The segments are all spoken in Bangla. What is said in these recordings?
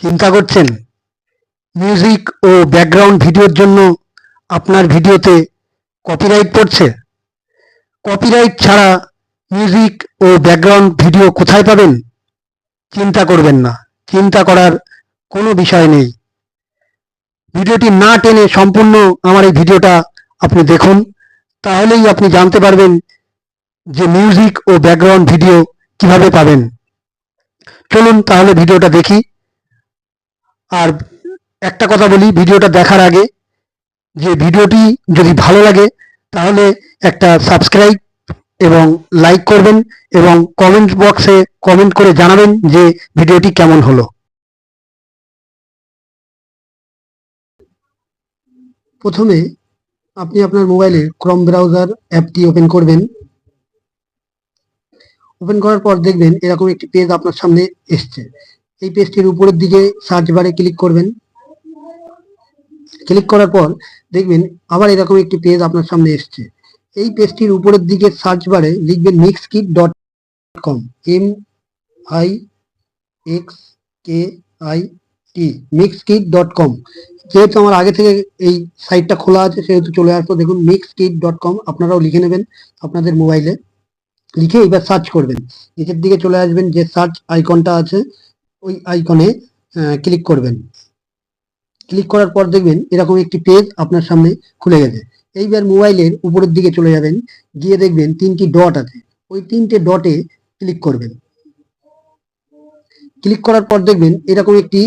চিন্তা করছেন। মিউজিক ও ব্যাকগ্রাউন্ড ভিডিওর জন্য আপনার ভিডিওতে কপিরাইট পড়ছে। কপিরাইট ছাড়া মিউজিক ও ব্যাকগ্রাউন্ড ভিডিও কোথায় পাবেন? চিন্তা করবেন না। চিন্তা করার কোনো বিষয় নেই। ভিডিওটি না টেনে সম্পূর্ণ আমার এই ভিডিওটা আপনি দেখুন। তাহলেই আপনি জানতে পারবেন যে মিউজিক ও ব্যাকগ্রাউন্ড ভিডিও কীভাবে পাবেন। চলুন তাহলে ভিডিওটা দেখি। আর একটা কথা বলি, ভিডিওটা দেখার আগে, যে ভিডিওটি যদি ভালো লাগে, তাহলে একটা সাবস্ক্রাইব এবং লাইক করবেন এবং কমেন্ট বক্সে কমেন্ট করে জানাবেন যে ভিডিওটি কেমন হলো। প্রথমে আপনি আপনার মোবাইলে ক্রম ব্রাউজার অ্যাপটি ওপেন করবেন। ওপেন করার পর দেখবেন এরকম একটি পেজ আপনার সামনে এসছে। এই পেজটির উপরের দিকে সার্চ বারে ক্লিক করবেন। ক্লিক করার পর দেখবেন আবার এরকম একটি পেজ আপনার সামনে এসছে। এই পেজটির উপরের দিকে সার্চ বারে লিখবেন Mixkit dot com M I X K I T Mixkit dot com যেহেতু আমার আগে থেকে এই সাইটটা খোলা আছে, সেহেতু চলে আসব। দেখুন মিক্সকিট ডট কম আপনারাও লিখে নেবেন আপনাদের মোবাইলে লিখে এবার সার্চ করবেন। নিচের দিকে চলে আসবেন, যে সার্চ আইকনটা আছে ওই আইকনে ক্লিক করবেন। ক্লিক করার পর দেখবেন এরকম একটি পেজ আপনার সামনে খুলে গেছে। এইবার মোবাইলের উপরের দিকে চলে যাবেন, গিয়ে দেখবেন তিনটি ডট আছে। ওই তিনটে ডটে ক্লিক করবেন। ক্লিক করার পর দেখবেন এরকম একটি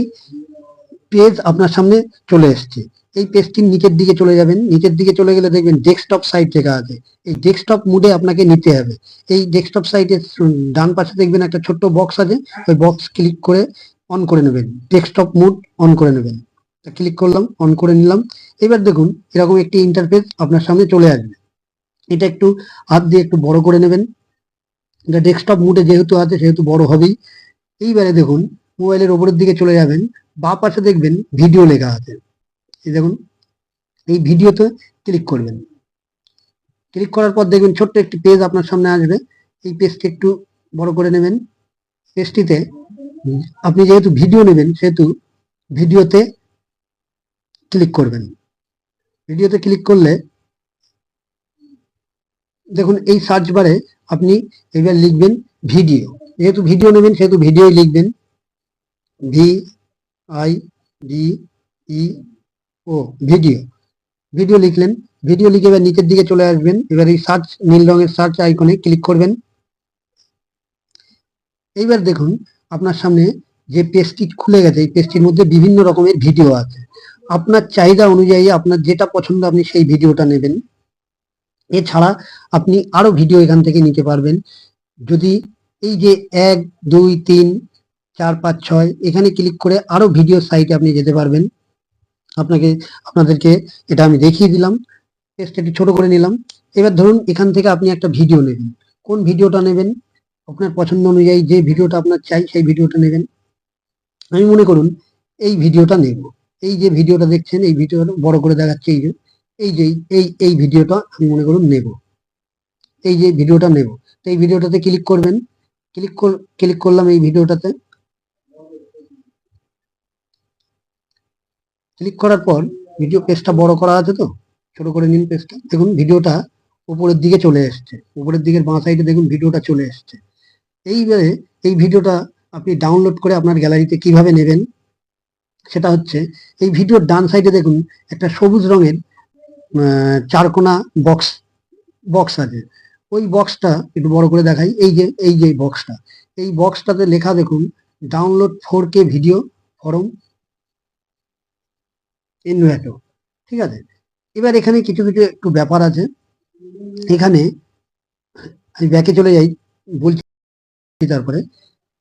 পেজ আপনার সামনে চলে এসছে। এই পেজটির নিচের দিকে চলে যাবেন। নিচের দিকে চলে গেলে দেখবেন ডেস্কটপ সাইট লেখা আছে। এই ডেস্কটপ মুডে আপনাকে নিতে হবে। এই ডেস্কটপ সাইটের ডান পাশে দেখবেন একটা ছোট্ট বক্স আছে। ওই বক্স ক্লিক করে অন করে নেবেন। ডেস্কটপ মুড অন করে নেবেন। ক্লিক করলাম অন করে নিলাম। এবার দেখুন, এরকম একটি ইন্টারফেস আপনার সামনে চলে আসবে। এটা একটু হাত দিয়ে একটু বড় করে নেবেন। এটা ডেস্কটপ মুডে যেহেতু আছে, সেহেতু বড় হবেই। এইবারে দেখুন মোবাইলের ওপরের দিকে চলে যাবেন। বা পাশে দেখবেন ভিডিও লেখা আছে। এই দেখুন, এই ভিডিওতে ক্লিক করবেন। ক্লিক করার পর দেখবেন ছোট্ট একটি পেজ আপনার সামনে আসবে। এই পেজটি একটু বড় করে নেবেন। পেজটিতে আপনি যেহেতু ভিডিও নেবেন, সেহেতু ভিডিওতে ক্লিক করবেন। ভিডিওতে ক্লিক করলে দেখুন, এই সার্চ বারে আপনি এবার লিখবেন ভিডিও যেহেতু ভিডিও নেবেন, সেহেতু ভিডিওই লিখবেন। V I D E O, video. Video লিখলেন। ভিডিও লিখে এবার নিচের দিকে চলে আসবেন। এবার এই সার্চ নীল রঙের সার্চ আইকনে ক্লিক করবেন। এইবার দেখুন, আপনার সামনে যে পেজটি খুলে গেছে, এই পেজটির মধ্যে বিভিন্ন রকমের ভিডিও আছে। আপনার চাহিদা অনুযায়ী আপনার যেটা পছন্দ আপনি সেই ভিডিওটা নেবেন। এছাড়া আপনি আরও ভিডিও এখান থেকে নিতে পারবেন। যদি এই যে এক, দুই, তিন, চার, পাঁচ, ছয়, এখানে ক্লিক করে আরও ভিডিও সাইটে আপনি যেতে পারবেন। আপনাকে, আপনাদেরকে এটা আমি দেখিয়ে দিলাম পেজটা একটু ছোট করে নিলাম। এবার ধরুন এখান থেকে আপনি একটা ভিডিও নেবেন। কোন ভিডিওটা নেবেন? আপনার পছন্দ অনুযায়ী যে ভিডিওটা আপনার চাই সেই ভিডিওটা নেবেন। আমি মনে করুন এই ভিডিওটা নেব। এই যে ভিডিওটা দেখছেন, এই ভিডিওটা বড় করে দেখাচ্ছে এই যে এই যে, এই এই ভিডিওটা আমি মনে করুন নেব। এই যে ভিডিওটা নেব। তো এই ভিডিওটাতে ক্লিক করবেন। ক্লিক ক্লিক করলাম এই ভিডিওটাতে ক্লিক করার পর ভিডিও পেজটা বড় করা আছে তো? ছোট করে নিন পেজটা দেখুন ভিডিওটা উপরের দিকে চলে এসছে। উপরের দিকের বাঁ সাইডে দেখুন ভিডিওটা চলে এসছে। এইবারে এই ভিডিওটা আপনি ডাউনলোড করে আপনার গ্যালারিতে কীভাবে নেবেন? সেটা হচ্ছে, এই ভিডিওর ডান সাইডে দেখুন, একটা সবুজ রঙের চারকোনা বক্স বক্স আছে। ওই বক্সটা একটু বড় করে দেখাই। এই যে এই যে বক্সটা এই বক্সটাতে লেখা দেখুন download four K video from Envato ঠিক আছে? এবার এখানে কিছু কিছু একটু ব্যাপার আছে। এখানে আমি ব্যাকে চলে যাই, বলছি তারপরে।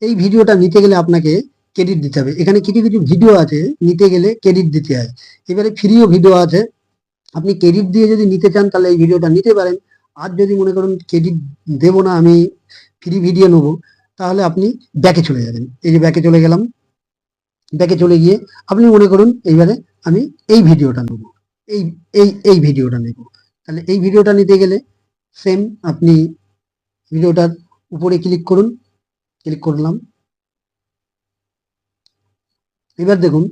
এই ভিডিওটা নিতে গেলে আপনাকে ক্রেডিট দিতে হবে। এখানে কিছু কিছু ভিডিও আছে, নিতে গেলে ক্রেডিট দিতে হয়। এবারে ফ্রিও ভিডিও আছে। আপনি ক্রেডিট দিয়ে যদি নিতে চান, তাহলে এই ভিডিওটা নিতে পারেন। আর যদি মনে করুন ক্রেডিট দেবো না, আমি ফ্রি ভিডিও নেব, তাহলে আপনি ব্যাকে চলে যাবেন। এই যে ব্যাকে চলে গেলাম। ব্যাকে চলে গিয়ে আপনি মনে করুন এইবারে আমি এই ভিডিওটা নেব। এই এই এই ভিডিওটা নেব। তাহলে এই ভিডিওটা নিতে গেলে সেম আপনি ভিডিওটার উপরে ক্লিক করুন ক্লিক করলাম। এবার দেখুন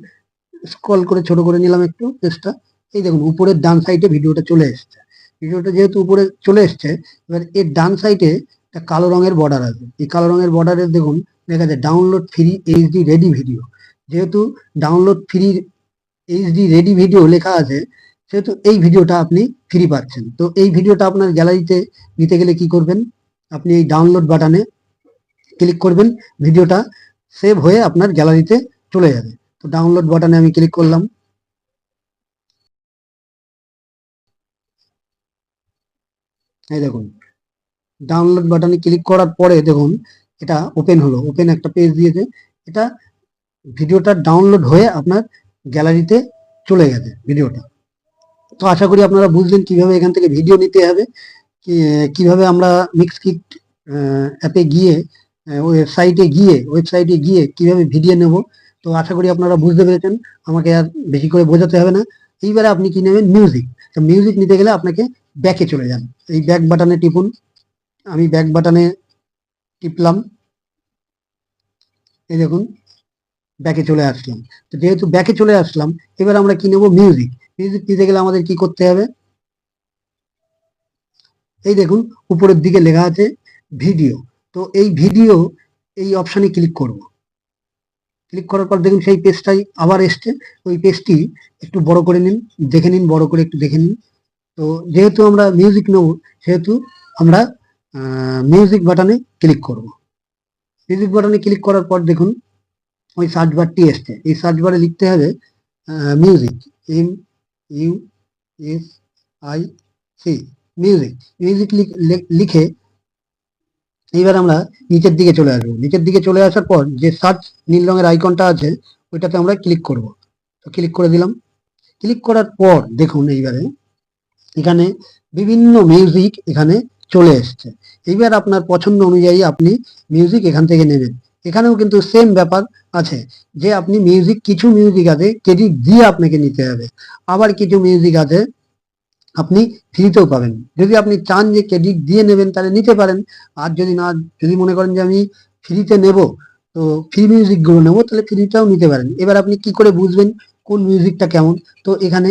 স্ক্রল করে ছোট করে নিলাম একটু পেজটা এই দেখুন, উপরের ডান সাইডে ভিডিওটা চলে এসছে। ভিডিওটা যেহেতু উপরে চলে এসছে, এবার এর ডান সাইডে একটা কালো রঙের বর্ডার আছে এই কালো রঙের বর্ডারে দেখুন, দেখা যায় download free HD ready video যেহেতু download free HD ready video লেখা আছে, সেহেতু এই ভিডিওটা আপনি ফ্রি পাচ্ছেন। তো এই ভিডিওটা আপনার গ্যালারিতে নিতে গেলে কি করবেন? আপনি এই ডাউনলোড বাটনে ক্লিক করবেন ভিডিওটা সেভ হয়ে আপনার গ্যালারিতে চলে যাবে। তো ডাউনলোড বাটনে আমি ক্লিক করলাম। এই দেখুন ডাউনলোড বাটনে ক্লিক করার পরে দেখুন, এটা ওপেন হলো। ওপেন একটা পেজ দিয়েছে। এটা ভিডিওটা ডাউনলোড হয়ে আপনার গ্যালারিতে চলে গেছে ভিডিওটা। তো আশা করি আপনারা বুঝলেন কীভাবে এখান থেকে ভিডিও নিতে হবে কীভাবে আমরা মিক্স কিট অ্যাপে গিয়ে ওয়েবসাইটে গিয়ে ওয়েবসাইটে গিয়ে কীভাবে ভিডিও নেব, তো আশা করি আপনারা বুঝতে পেরেছেন, আমাকে আর বেশি করে বোঝাতে হবে না। এইবারে আপনি কি নেবেন? মিউজিক তো মিউজিক নিতে গেলে আপনাকে ব্যাকে চলে যান এই ব্যাক বাটনে টিপুন, আমি ব্যাক বাটনে টিপলাম। এই দেখুন ব্যাকে চলে আসলাম। তো যেহেতু ব্যাকে চলে আসলাম, এবার আমরা কি নেব? মিউজিক মিউজিক নিতে গেলে আমাদের কি করতে হবে? এই দেখুন, উপরের দিকে লেখা আছে ভিডিও তো এই ভিডিও এই অপশানে ক্লিক করব। ক্লিক করার পর দেখুন, সেই পেজটাই আবার এসছে। ওই পেজটি একটু বড় করে নিন, দেখে নিন, বড় করে একটু দেখে নিন। তো যেহেতু আমরা মিউজিক নেব, সেহেতু আমরা মিউজিক বাটনে ক্লিক করব। মিউজিক বাটনে ক্লিক করার পর দেখুন ওই সার্চ বারটি এসছে। এই সার্চ বারে লিখতে হবে music M U S I C music music লিখে এইবার আমরা নিচের দিকে চলে আসব। নিচের দিকে চলে আসার পর যে সার্চ নীল রঙের আইকনটা আছে, ওইটাতে আমরা ক্লিক করব। তো ক্লিক করে দিলাম। ক্লিক করার পর দেখুন এইবারে, এখানে বিভিন্ন মিউজিক এখানে চলে এসছে। এইবার আপনার পছন্দ অনুযায়ী আপনি মিউজিক এখান থেকে নেবেন। এখানেও কিন্তু সেম ব্যাপার আছে, যে আপনি মিউজিক কিছু মিউজিক আছে ক্রেডিট দিয়ে আপনাকে নিতে হবে। আবার কিছু মিউজিক আছে, আপনি ফ্রিতেও পাবেন। যদি আপনি চান যে ক্রেডিট দিয়ে নেবেন, তাহলে নিতে পারেন। আর যদি না, যদি মনে করেন যে আমি ফ্রিতে নেব, তো ফ্রি মিউজিকগুলো নেব, তাহলে ফ্রিটাও নিতে পারেন। এবার আপনি কি করে বুঝবেন কোন মিউজিকটা কেমন? তো এখানে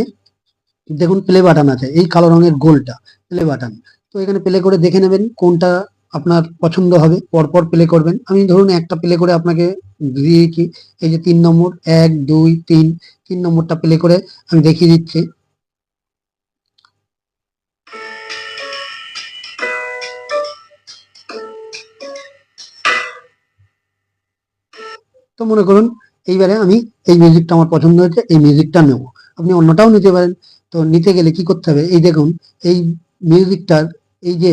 দেখুন প্লে বাটন আছে, এই কালো রঙের গোলটা প্লে বাটন তো এখানে প্লে করে দেখে নেবেন কোনটা আপনার পছন্দ হবে, পরপর প্লে করবেন। আমি ধরুন একটা প্লে করে আপনাকে দিয়েছি এই যে তিন নম্বর, এক, দুই, তিন তিন নম্বরটা প্লে করে আমি দেখিয়ে দিচ্ছি। তো মনে করুন, এইবারে আমি এই মিউজিকটা আমার পছন্দ হয়েছে, এই মিউজিকটা নেব। আপনি অন্যটাও নিতে পারেন। তো নিতে গেলে কি করতে হবে? এই দেখুন, এই মিউজিকটার এই যে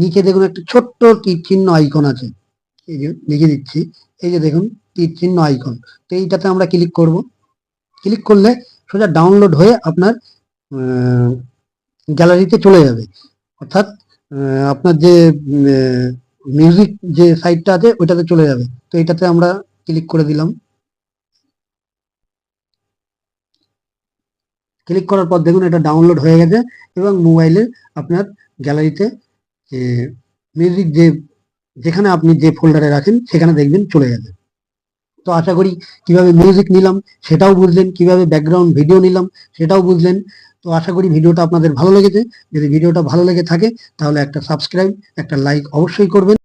নিচে দেখুন একটা ছোট্ট তীর চিহ্ন আইকন আছে। এই যে লিখে দিচ্ছি। এই যে দেখুন তীর চিহ্ন আইকন তো এইটাতে আমরা ক্লিক করব। ক্লিক করলে সোজা ডাউনলোড হয়ে আপনার গ্যালারিতে চলে যাবে। অর্থাৎ আপনার যে মিউজিক যে সাইটটা আছে, ওইটাতে চলে যাবে। তো এটাতে আমরা ক্লিক করে দিলাম। ক্লিক করার পর দেখুন এটা ডাউনলোড হয়ে গেছে এবং মোবাইলে আপনার গ্যালারিতে, যে মিউজিক যে, যেখানে আপনি যে ফোল্ডারে রাখেন, সেখানে দেখবেন চলে যাবে। তো আশা করি কীভাবে মিউজিক নিলাম, সেটাও বুঝলেন, কীভাবে ব্যাকগ্রাউন্ড ভিডিও নিলাম, সেটাও বুঝলেন। তো আশা করি ভিডিওটা আপনাদের ভালো লেগেছে। যদি ভিডিওটা ভালো লেগে থাকে, তাহলে একটা সাবস্ক্রাইব একটা লাইক অবশ্যই করবেন।